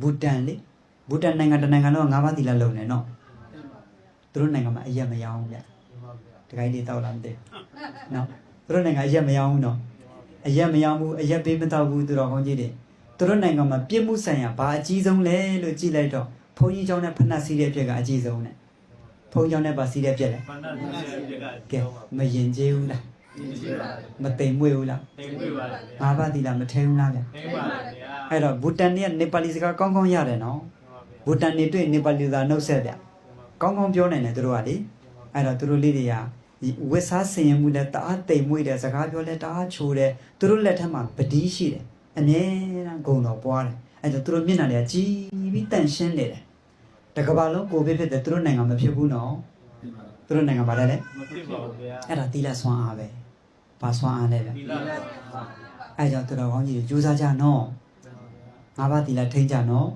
ဘူတန်လေဘူတန်နိုင်ငံတစ်နိုင်ငံလုံးကငါးပါးသီလလုံနေနော်သူတို့နိုင်ငံမှာအရက်မရောင်းဘူးဗျတခိုင်းလေးတောက်လာမသိဘူးနော်သူတို့နိုင်ငံအရက်မရောင်းဘူးနော်အရက်မရောင်းဘူးအရက်ပေးမတော့ဘူးသူတော်ကောင်းကြီးတွေသူတို့နိုင်ငံမှာပြစ်မှုဆိုင်ရာဘာအကြီးဆုံးလဲလို့ကြည့်လိုက်တော့ဘုန်းကြီးเจ้าနဲ့ဖဏတ်စီးတဲ့အဖြစ်ကအကြီးဆုံးနဲ့ဘုန်းကြီးเจ้าနဲ့ပါစီးတဲ့အဖြစ်လဲ ဘာနာသိတဲ့က ကဲမရင်ကျေးဘူးလားမတိမ်မွေ့ဘူးလား တိမ်တွေ့ပါလေ ငါးပါးသီလမထဲဘူးလားဗျ တိမ်ပါလေဗျာ အဲ့တော့ဘူတန်နဲ့နေပါလီစကားကောင်းကောင်းရတယ်နော်ဘူတန်နေတွေ့နေပါလီသာနှုတ်ဆက်ဗျကောင်းကောင်းပြောနိုင်တယ်သူတို့ကလေအဲ့တော့သူတို့လေးတွေကဝစ်စားစင်ရင်မှုလည်းတအားတိမ်မွေ့တယ်စကားပြောလဲတအားချိုးတယ်သူတို့လက်ထက်မှာပတိရှိတယ်အမြဲတမ်းဂုံတော်ပွားတယ်အဲ့တော့သူတို့မျက်နှာတွေကကြီးပြီးတန့်ရှင်းနေတယ်တကဘာလုံးကိုဗစ်ဖြစ်တယ်သူတို့နိုင်ငံမဖြစ်ဘူးနော်သူတို့နိုင်ငံဘာလဲလဲမဖြစ်ပါဘူးဗျာအဲ့ဒါသီလဆွမ်းအားပဲဘာဆွမ်းအားလဲဗျဒီလားအဲ့ကြောင့်သူတော်ကောင်းကြီးတွေကြိုးစားကြနော် ငါးပါးသီလထိန်းကြနော်